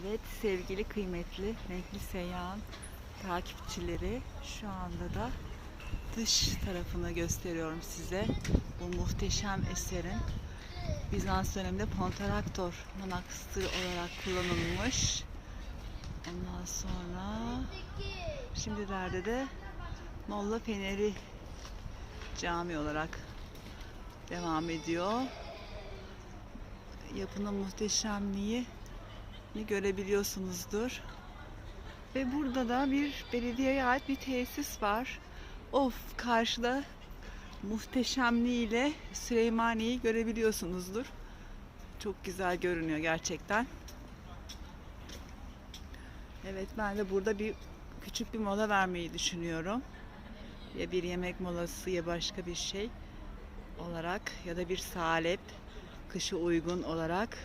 Evet sevgili kıymetli renkli seyyahın takipçileri şu anda da dış tarafını gösteriyorum size. Bu muhteşem eserin Bizans döneminde Pontaraktor Manastırı olarak kullanılmış. Ondan sonra şimdilerde de Molla Feneri Cami olarak devam ediyor. Yapının muhteşemliği görebiliyorsunuzdur. Ve burada da bir belediyeye ait bir tesis var. Of karşıda muhteşemliğiyle Süleymaniye'yi görebiliyorsunuzdur. Çok güzel görünüyor gerçekten. Evet ben de burada bir küçük bir mola vermeyi düşünüyorum. Ya bir yemek molası ya başka bir şey olarak ya da bir salep kışa uygun olarak